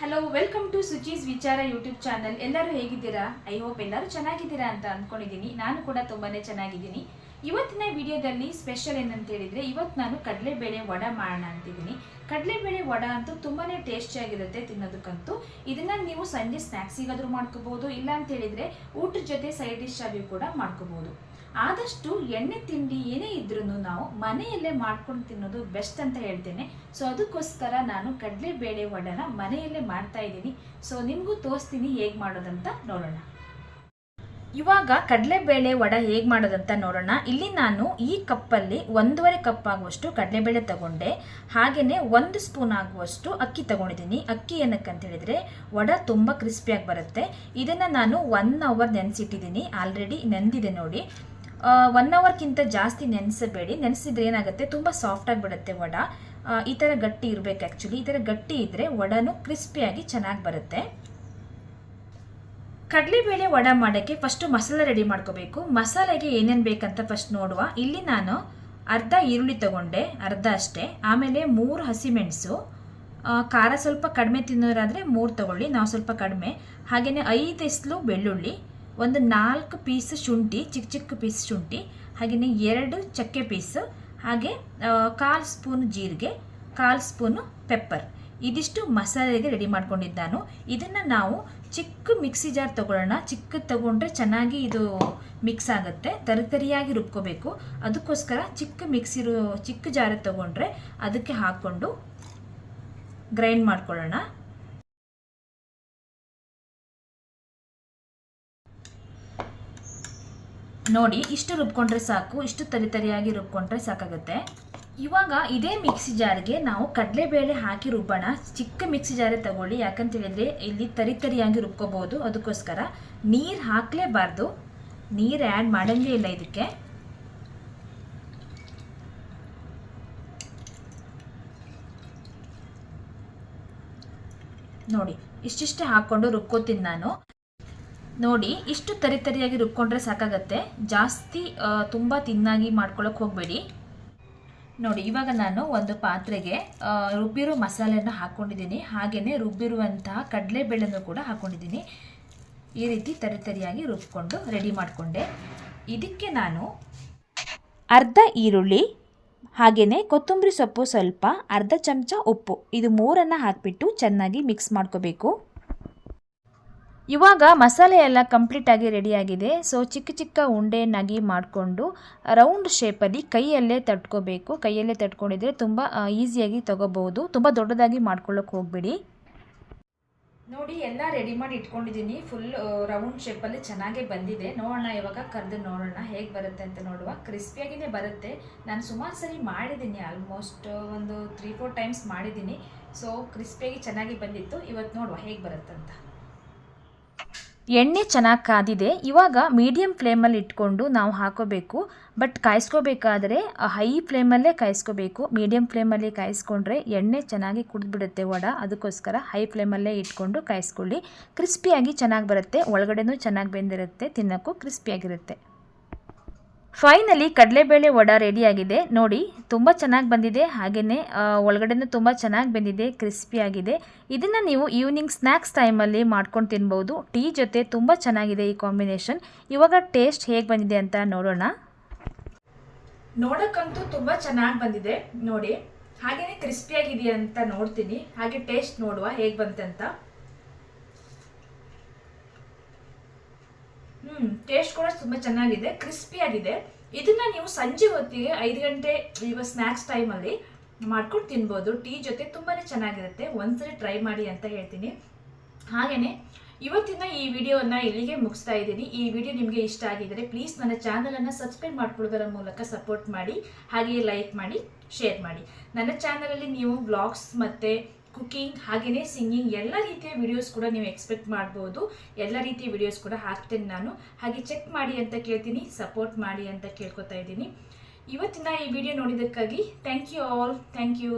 Hello welcome to ಸುಜೀಸ್ ವಿಚಾರ YouTube channel ಎಲ್ಲರೂ ಹೇಗಿದ್ದೀರಾ? ಐ ಹೋಪ್ ಎಲ್ಲರೂ ಚೆನ್ನಾಗಿದ್ದೀರಾ ಅಂತ ಅಂದ್ಕೊಂಡಿದ್ದೀನಿ. ನಾನು ಕೂಡ ತುಂಬಾ ಚೆನ್ನಾಗಿದ್ದೀನಿ. ಇವತ್ತಿನ ವಿಡಿಯೋದಲ್ಲಿ ಸ್ಪೆಷಲ್ ಏನಂತ ಹೇಳಿದ್ರೆ, ಇವತ್ತು ನಾನು ಕಡಲೆಬೇಳೆ ವಡ ಮಾಡೋಣ ಅಂತಿದ್ದೀನಿ. ಕಡಲೆಬೇಳೆ ವಡ ಅಂತೂ ತುಂಬಾ ಟೇಸ್ಟಿಯಾಗಿರುತ್ತೆ ತಿನ್ನೋದಕ್ಕಂತೂ. ಇದನ್ನ ನೀವು ಸಂಜೆ ಸ್ನ್ಯಾಕ್ಸಿಗಾದ್ರೂ ಮಾಡ್ಕೋಬೋದು ಇಲ್ಲ ಅಂತ ಹೇಳಿದ್ರೆ ಊಟದ ಜೊತೆ ಸೈಡ್ ಡಿಶ್ ಆಗಿ ಕೂಡ ಮಾಡ್ಕೋಬೋದು ಆದಷ್ಟು ಎಣ್ಣೆ ತಿಂಡಿ ಏನೇ ಇದ್ರೂ ನಾವು ಮನೆಯಲ್ಲೇ ಮಾಡ್ಕೊಂಡು ತಿನ್ನೋದು ಬೆಸ್ಟ್ ಅಂತ ಹೇಳ್ತೇನೆ. ಸೊ ಅದಕ್ಕೋಸ್ಕರ ನಾನು ಕಡಲೆಬೇಳೆ ವಡನ ಮನೆಯಲ್ಲೇ ಮಾಡ್ತಾ ಇದ್ದೀನಿ. ಸೊ ನಿಮಗೂ ತೋರಿಸ್ತೀನಿ ಹೇಗೆ ಮಾಡೋದಂತ ನೋಡೋಣ. ಇವಾಗ ಕಡಲೆಬೇಳೆ ವಡ ಹೇಗೆ ಮಾಡೋದಂತ ನೋಡೋಣ. ಇಲ್ಲಿ ನಾನು ಈ ಕಪ್ಪಲ್ಲಿ ಒಂದೂವರೆ ಕಪ್ ಆಗುವಷ್ಟು ಕಡಲೆಬೇಳೆ ತಗೊಂಡೆ. ಹಾಗೆಯೇ ಒಂದು ಸ್ಪೂನ್ ಆಗುವಷ್ಟು ಅಕ್ಕಿ ತಗೊಂಡಿದ್ದೀನಿ. ಅಕ್ಕಿ ಏನಕ್ಕಂತ ಹೇಳಿದ್ರೆ ವಡ ತುಂಬ ಕ್ರಿಸ್ಪಿಯಾಗಿ ಬರುತ್ತೆ. ಇದನ್ನು ನಾನು ಒನ್ ಅವರ್ ನೆನೆಸಿಟ್ಟಿದ್ದೀನಿ. ಆಲ್ರೆಡಿ ನೆಂದಿದೆ ನೋಡಿ. ಒನ್ ಅವರ್ಗಿಂತ ಜಾಸ್ತಿ ನೆನೆಸಬೇಡಿ. ನೆನೆಸಿದ್ರೆ ಏನಾಗುತ್ತೆ? ತುಂಬ ಸಾಫ್ಟಾಗಿ ಬಿಡುತ್ತೆ ವಡ. ಈ ಥರ ಗಟ್ಟಿ ಇರಬೇಕು ಆ್ಯಕ್ಚುಲಿ ಈ ಥರ ಗಟ್ಟಿ ಇದ್ದರೆ ವಡನು ಕ್ರಿಸ್ಪಿಯಾಗಿ ಚೆನ್ನಾಗಿ ಬರುತ್ತೆ. ಕಡಲೆಬೇಳೆ ವಡ ಮಾಡೋಕ್ಕೆ ಫಸ್ಟು ಮಸಾಲೆ ರೆಡಿ ಮಾಡ್ಕೋಬೇಕು. ಮಸಾಲೆಗೆ ಏನೇನು ಬೇಕಂತ ಫಸ್ಟ್ ನೋಡುವ. ಇಲ್ಲಿ ನಾನು ಅರ್ಧ ಈರುಳ್ಳಿ ತಗೊಂಡೆ, ಅರ್ಧ ಅಷ್ಟೇ. ಆಮೇಲೆ ಮೂರು ಹಸಿಮೆಣಸು ಖಾರ ಸ್ವಲ್ಪ ಕಡಿಮೆ ತಿನ್ನೋರಾದರೆ ಮೂರು ತಗೊಳ್ಳಿ, ನಾವು ಸ್ವಲ್ಪ ಕಡಿಮೆ. ಹಾಗೆಯೇ ಐದು ಎಸ್ಲು ಬೆಳ್ಳುಳ್ಳಿ, ಒಂದು ನಾಲ್ಕು ಪೀಸ್ ಶುಂಠಿ ಚಿಕ್ಕ ಚಿಕ್ಕ ಪೀಸ್ ಶುಂಠಿ ಹಾಗೆಯೇ ಎರಡು ಚಕ್ಕೆ ಪೀಸು, ಹಾಗೆ ಕಾಲು ಸ್ಪೂನ್ ಜೀರಿಗೆ ಕಾಲು ಸ್ಪೂನು ಪೆಪ್ಪರ್. ಇದಿಷ್ಟು ಮಸಾಲೆಗೆ ರೆಡಿ ಮಾಡ್ಕೊಂಡಿದ್ದು ನಾನು. ಇದನ್ನು ನಾವು ಚಿಕ್ಕ ಮಿಕ್ಸಿ ಜಾರ್ ತಗೊಳ್ಳೋಣ. ಚಿಕ್ಕದು ತಗೊಂಡ್ರೆ ಚೆನ್ನಾಗಿ ಇದು ಮಿಕ್ಸ್ ಆಗುತ್ತೆ. ತರಿತರಿಯಾಗಿ ರುಬ್ಕೋಬೇಕು. ಅದಕ್ಕೋಸ್ಕರ ಚಿಕ್ಕ ಮಿಕ್ಸಿರು ಚಿಕ್ಕ ಜಾರ ತಗೊಂಡ್ರೆ ಅದಕ್ಕೆ ಹಾಕ್ಕೊಂಡು ಗ್ರೈಂಡ್ ಮಾಡ್ಕೊಳ್ಳೋಣ. ನೋಡಿ, ಇಷ್ಟು ರುಬ್ಕೊಂಡ್ರೆ ಸಾಕು. ಇಷ್ಟು ತರಿತರಿಯಾಗಿ ರುಬ್ಕೊಂಡ್ರೆ ಸಾಕಾಗುತ್ತೆ. ಇವಾಗ ಇದೇ ಮಿಕ್ಸಿ ಜಾರ್ಗೆ ನಾವು ಕಡಲೆಬೇಳೆ ಹಾಕಿ ರುಬ್ಬೋಣ. ಚಿಕ್ಕ ಮಿಕ್ಸಿ ಜಾರೆ ತಗೊಳ್ಳಿ. ಯಾಕಂತ ಹೇಳಿದ್ರೆ ಇಲ್ಲಿ ತರಿ ತರಿಯಾಗಿ ರುಬ್ಕೋಬಹುದು. ಅದಕ್ಕೋಸ್ಕರ ನೀರು ಹಾಕಲೇಬಾರ್ದು. ನೀರು ಆ್ಯಡ್ ಮಾಡಂಗೇ ಇಲ್ಲ ಇದಕ್ಕೆ. ನೋಡಿ, ಇಷ್ಟಿಷ್ಟೇ ಹಾಕ್ಕೊಂಡು ರುಬ್ಕೋತೀನಿ ನಾನು. ನೋಡಿ, ಇಷ್ಟು ತರಿ ತರಿಯಾಗಿ ರುಬ್ಕೊಂಡ್ರೆ ಸಾಕಾಗತ್ತೆ. ಜಾಸ್ತಿ ತುಂಬ ತಿನ್ನಾಗಿ ಮಾಡ್ಕೊಳಕ್ಕೆ ಹೋಗಬೇಡಿ. ನೋಡಿ, ಇವಾಗ ನಾನು ಒಂದು ಪಾತ್ರೆಗೆ ರುಬ್ಬಿರೋ ಮಸಾಲೆಯನ್ನು ಹಾಕ್ಕೊಂಡಿದ್ದೀನಿ ಹಾಗೆಯೇ ರುಬ್ಬಿರುವಂತಹ ಕಡಲೆಬೇಳೆನೂ ಕೂಡ ಹಾಕ್ಕೊಂಡಿದ್ದೀನಿ ಈ ರೀತಿ ತರಿತರಿಯಾಗಿ ರುಬ್ಬಿಕೊಂಡು ರೆಡಿ ಮಾಡಿಕೊಂಡೆ. ಇದಕ್ಕೆ ನಾನು ಅರ್ಧ ಈರುಳ್ಳಿ ಹಾಗೆಯೇ ಕೊತ್ತಂಬರಿ ಸೊಪ್ಪು ಸ್ವಲ್ಪ, ಅರ್ಧ ಚಮಚ ಉಪ್ಪು. ಇದು ಮೂರನ್ನು ಹಾಕಿಬಿಟ್ಟು ಚೆನ್ನಾಗಿ ಮಿಕ್ಸ್ ಮಾಡ್ಕೋಬೇಕು. ಇವಾಗ ಮಸಾಲೆ ಎಲ್ಲ ಕಂಪ್ಲೀಟಾಗಿ ರೆಡಿಯಾಗಿದೆ ಸೊ ಚಿಕ್ಕ ಚಿಕ್ಕ ಉಂಡೆಯನ್ನಾಗಿ ಮಾಡಿಕೊಂಡು ರೌಂಡ್ ಶೇಪಲ್ಲಿ ಕೈಯಲ್ಲೇ ತಟ್ಕೋಬೇಕು. ಕೈಯಲ್ಲೇ ತಟ್ಕೊಂಡಿದ್ರೆ ತುಂಬ ಈಸಿಯಾಗಿ ತಗೋಬಹುದು. ತುಂಬ ದೊಡ್ಡದಾಗಿ ಮಾಡ್ಕೊಳ್ಳೋಕೆ ಹೋಗಬೇಡಿ. ನೋಡಿ, ಎಲ್ಲ ರೆಡಿ ಮಾಡಿ ಇಟ್ಕೊಂಡಿದ್ದೀನಿ. ಫುಲ್ ರೌಂಡ್ ಶೇಪಲ್ಲಿ ಚೆನ್ನಾಗೇ ಬಂದಿದೆ. ನೋಡೋಣ ಇವಾಗ ಕರೆದು ನೋಡೋಣ ಹೇಗೆ ಬರುತ್ತೆ ಅಂತ ನೋಡುವ. ಕ್ರಿಸ್ಪಿಯಾಗಿನೇ ಬರುತ್ತೆ. ನಾನು ಸುಮಾರು ಸರಿ ಮಾಡಿದ್ದೀನಿ. ಆಲ್ಮೋಸ್ಟ್ ಒಂದು ತ್ರೀ ಫೋರ್ ಟೈಮ್ಸ್ ಮಾಡಿದ್ದೀನಿ. ಸೊ ಕ್ರಿಸ್ಪಿಯಾಗಿ ಚೆನ್ನಾಗಿ ಬಂದಿತ್ತು. ಇವತ್ತು ನೋಡುವ ಹೇಗೆ ಬರುತ್ತಂತ. ಎಣ್ಣೆ ಚೆನ್ನಾಗಿ ಕಾದಿದೆ. ಇವಾಗ ಮೀಡಿಯಮ್ ಫ್ಲೇಮಲ್ಲಿ ಇಟ್ಕೊಂಡು ನಾವು ಹಾಕೋಬೇಕು. ಬಟ್ ಕಾಯಿಸ್ಕೋಬೇಕಾದ್ರೆ ಹೈ ಫ್ಲೇಮಲ್ಲೇ ಕಾಯಿಸ್ಕೋಬೇಕು. ಮೀಡಿಯಮ್ ಫ್ಲೇಮಲ್ಲಿ ಕಾಯಿಸ್ಕೊಂಡ್ರೆ ಎಣ್ಣೆ ಚೆನ್ನಾಗಿ ಕುಡಿದ್ಬಿಡುತ್ತೆ ವಡ. ಅದಕ್ಕೋಸ್ಕರ ಹೈ ಫ್ಲೇಮಲ್ಲೇ ಇಟ್ಕೊಂಡು ಕಾಯಿಸ್ಕೊಳ್ಳಿ. ಕ್ರಿಸ್ಪಿಯಾಗಿ ಚೆನ್ನಾಗಿ ಬರುತ್ತೆ. ಒಳಗಡೆನೂ ಚೆನ್ನಾಗಿ ಬೆಂದಿರುತ್ತೆ. ತಿನ್ನೋಕ್ಕೂ ಕ್ರಿಸ್ಪಿಯಾಗಿರುತ್ತೆ ಫೈನಲಿ ಕಡಲೆಬೇಳೆ ವಡ ರೆಡಿಯಾಗಿದೆ. ನೋಡಿ, ತುಂಬ ಚೆನ್ನಾಗಿ ಬಂದಿದೆ. ಹಾಗೆಯೇ ಒಳಗಡೆನೂ ತುಂಬ ಚೆನ್ನಾಗಿ ಬಂದಿದೆ ಕ್ರಿಸ್ಪಿಯಾಗಿದೆ ಇದನ್ನು ನೀವು ಈವ್ನಿಂಗ್ ಸ್ನ್ಯಾಕ್ಸ್ ಟೈಮಲ್ಲಿ ಮಾಡ್ಕೊಂಡು ತಿನ್ಬೋದು. ಟೀ ಜೊತೆ ತುಂಬ ಚೆನ್ನಾಗಿದೆ ಈ ಕಾಂಬಿನೇಷನ್. ಇವಾಗ ಟೇಸ್ಟ್ ಹೇಗೆ ಬಂದಿದೆ ಅಂತ ನೋಡೋಣ. ನೋಡೋಕ್ಕಂತೂ ತುಂಬ ಚೆನ್ನಾಗಿ ಬಂದಿದೆ. ನೋಡಿ ಹಾಗೆಯೇ ಕ್ರಿಸ್ಪಿಯಾಗಿದೆಯಾ ಅಂತ ನೋಡ್ತೀನಿ. ಹಾಗೆ ಟೇಸ್ಟ್ ನೋಡುವ ಹೇಗೆ ಬಂತಂತ. ಹ್ಮ್ ಟೇಸ್ಟ್ ಕೂಡ ತುಂಬಾ ಚೆನ್ನಾಗಿದೆ ಕ್ರಿಸ್ಪಿ ಆಗಿದೆ. ಇದನ್ನ ನೀವು ಸಂಜೆ ಹೊತ್ತಿಗೆ ಐದು ಗಂಟೆ ಇವಾಗ ಸ್ನ್ಯಾಕ್ಸ್ ಟೈಮಲ್ಲಿ ಮಾಡ್ಕೊಂಡು ತಿನ್ಬೋದು. ಟೀ ಜೊತೆ ತುಂಬಾನೇ ಚೆನ್ನಾಗಿರುತ್ತೆ. ಒಂದ್ಸರಿ ಟ್ರೈ ಮಾಡಿ ಅಂತ ಹೇಳ್ತೀನಿ. ಹಾಗೇನೆ, ಇವತ್ತಿನ ಈ ವಿಡಿಯೋನ ಇಲ್ಲಿಗೆ ಮುಗಿಸ್ತಾ ಇದ್ದೀನಿ. ಈ ವಿಡಿಯೋ ನಿಮಗೆ ಇಷ್ಟ ಆಗಿದ್ರೆ ಪ್ಲೀಸ್ ನನ್ನ ಚಾನಲನ್ನು ಸಬ್ಸ್ಕ್ರೈಬ್ ಮಾಡ್ಕೊಳ್ಳೋದರ ಮೂಲಕ ಸಪೋರ್ಟ್ ಮಾಡಿ, ಹಾಗೆಯೇ ಲೈಕ್ ಮಾಡಿ ಶೇರ್ ಮಾಡಿ. ನನ್ನ ಚಾನಲಲ್ಲಿ ನೀವು ಬ್ಲಾಗ್ಸ್ ಮತ್ತು ಕುಕಿಂಗ್ ಹಾಗೆಯೇ ಸಿಂಗಿಂಗ್ ಎಲ್ಲ ರೀತಿಯ ವಿಡಿಯೋಸ್ ಕೂಡ ನೀವು ಎಕ್ಸ್ಪೆಕ್ಟ್ ಮಾಡ್ಬೋದು. ಎಲ್ಲ ರೀತಿಯ ವಿಡಿಯೋಸ್ ಕೂಡ ಹಾಕ್ತೇನೆ ನಾನು. ಹಾಗೆ ಚೆಕ್ ಮಾಡಿ ಅಂತ ಕೇಳ್ತೀನಿ ಸಪೋರ್ಟ್ ಮಾಡಿ ಅಂತ ಕೇಳ್ಕೊತಾ ಇದ್ದೀನಿ. ಇವತ್ತಿನ ಈ video ನೋಡಿದ್ದಕ್ಕಾಗಿ thank you all thank you